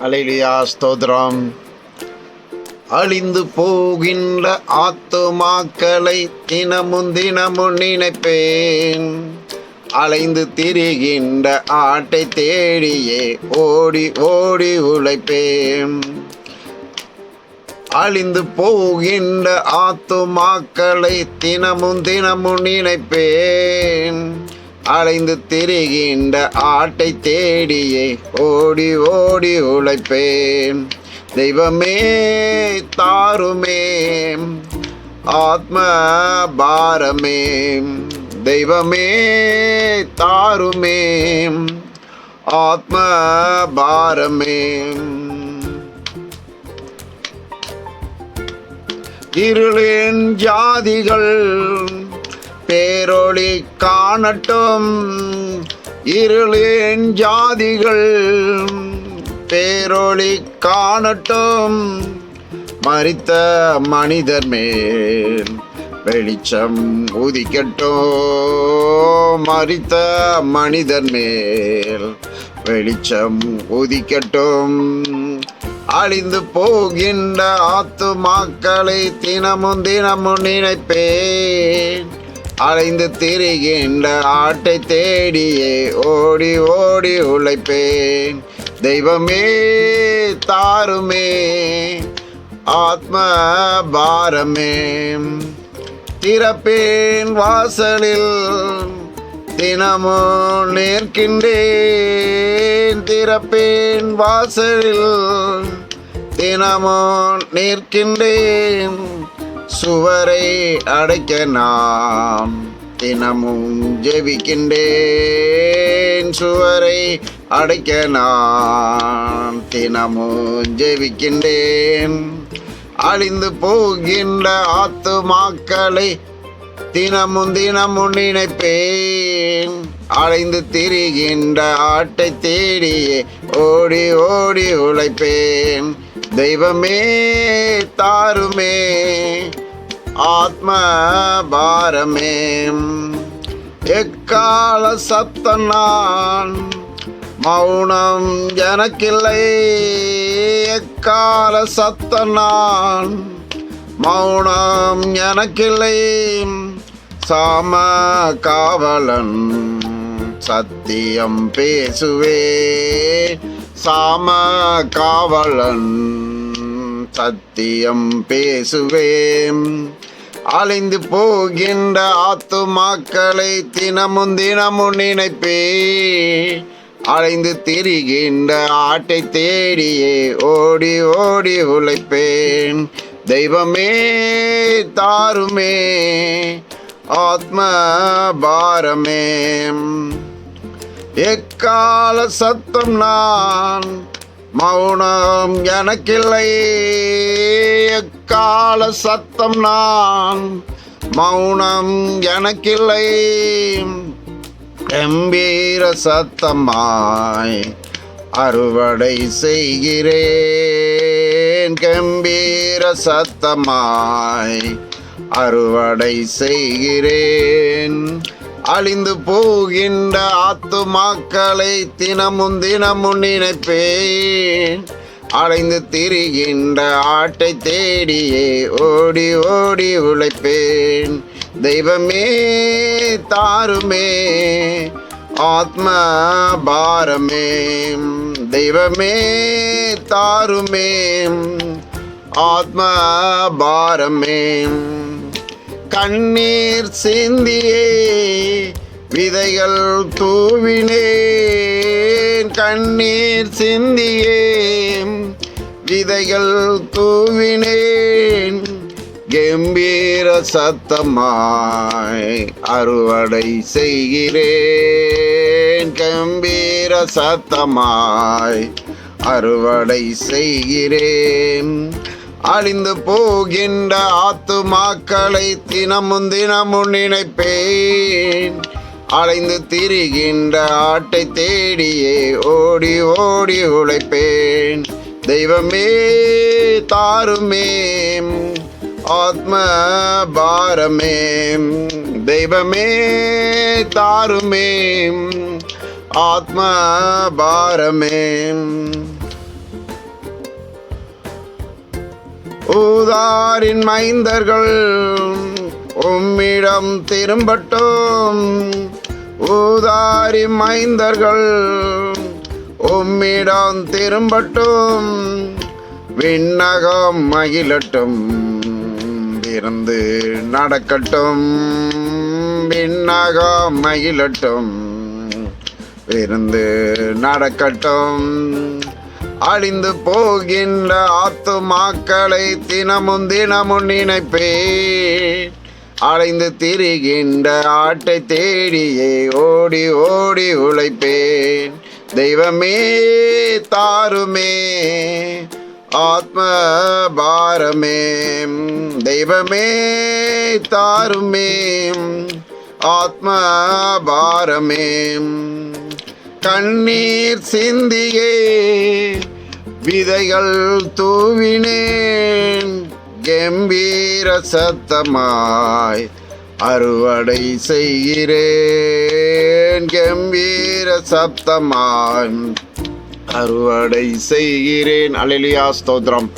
அலைலியா ஸ்தோத்ரம் அழிந்து போகின்ற ஆத்துமாக்களை தினமும் தினமும் நினைப்பேன். அலைந்து திரிகின்ற ஆட்டை தேடியே ஓடி ஓடி உழைப்பேன். அழிந்து போகின்ற ஆத்துமாக்களை தினமும் தினமும் நினைப்பேன். அலைந்து திரிகின்ற ஆட்டை தேடியே ஓடி ஓடி உழைப்பேன். தெய்வமே தாருமே ஆத்ம பாரமே. தெய்வமே தாருமே ஆத்ம பாரமே. இருளின் ஜாதிகள் பேரொளி காணட்டும். இருளின் ஜாதிகள் பேரொளி காணட்டும். மறித்த மனிதர் மேல் வெளிச்சம் உதிக்கட்டும். மறித்த மனிதர் மேல் வெளிச்சம் உதிக்கட்டும். அழிந்து போகின்ற ஆத்துமாக்களை தினமும் தினமும் நினைப்பேன். அலைந்து திரிகின்ற ஆட்டை தேடியே ஓடி ஓடி உழைப்பேன். தெய்வமே தாருமே ஆத்ம பாரமே திறப்பேன் வாசலில் தினமும் நிற்கின்றேன். திறப்பேன் வாசலில் தினமும் நிற்கின்றேன். சுவரை அடைக்க நாம் தினமும் ஜெபிக்கின்றேன். சுவரை அடைக்க நான் தினமும் ஜெபிக்கின்றேன். அழிந்து போகின்ற ஆத்துமாக்களை தினமும் தினமும் நினைப்பேன். அலைந்து திரிகின்ற ஆட்டை தேடியே ஓடி ஓடி உழைப்பேன். தெய்வமே தாருமே ஆத்மபாரமே. எக்கால சத்த நான்? மௌனம் எனக்கில்லை. எக்கால சத்த நான்? மௌனம் எனக்கில்லை. சாம காவலன் சத்தியம் பேசுவே. சாம காவலன் சத்தியம் பேசுவேன். அலைந்து போகின்ற ஆத்துமாக்களை தினமும் தினமும் நினைப்பே. அலைந்து திரிகின்ற ஆட்டை தேடியே ஓடி ஓடி உழைப்பேன். தெய்வமே தாருமே ஆத்ம பாரமே எக்கால சத்தம் நான் மௌனம் எனக்கில்லை. எக்கால சத்தம் நான்? மௌனம் எனக்கில்லை. கம்பீர சத்தமாய் அறுவடை செய்கிறேன். கம்பீர சத்தமாய் அறுவடை செய்கிறேன். அழிந்து போகின்ற ஆத்துமாக்களை தினமும் தினமும் நினைப்பேன். அலைந்து திரிகின்ற ஆட்டை தேடியே ஓடி ஓடி உழைப்பேன். தெய்வமே தாருமே ஆத்ம பாரமே தெய்வமே தாருமே ஆத்ம பாரமே கண்ணீர் சிந்தியே விதைகள் தூவினேன் கண்ணீர் சிந்தியே விதைகள் தூவினேன் கம்பீர சத்தமாய் அறுவடை செய்கிறேன். கம்பீர சத்தமாய் அறுவடை செய்கிறேன். அழிந்து போகின்ற ஆத்துமாக்களை தினமும் தினமும் நினைப்பேன். அலைந்து திரிகின்ற ஆட்டை தேடியே ஓடி ஓடி உழைப்பேன். தெய்வமே தாருமே ஆத்ம பாரமே. தெய்வமே தாருமே ஆத்ம பாரமே. ஊதாரின் மைந்தர்கள் உம்மிடம் திரும்பட்டும். ஊதாரி மைந்தர்கள் உம்மிடம் திரும்பட்டும். விண்ணகம் மகிழட்டும் இருந்து நடக்கட்டும். விண்ணகம் மகிழட்டும் இருந்து நடக்கட்டும். அழிந்து போகின்ற ஆத்துமாக்களை தினமும் தினமும் நினைப்பேன் அலைந்து திரிகின்ற ஆட்டை தேடியே ஓடி ஓடி உழைப்பேன். தெய்வமே தாருமே ஆத்ம பாரமே தெய்வமே தாருமே ஆத்ம பாரமே கண்ணீர் சிந்தியே விதைகள் தூவினேன். கம்பீர சத்தமாய் அறுவடை செய்கிறேன். கம்பீர சப்தமாய் அறுவடை செய்கிறேன். அலிலியா ஸ்தோத்ரம்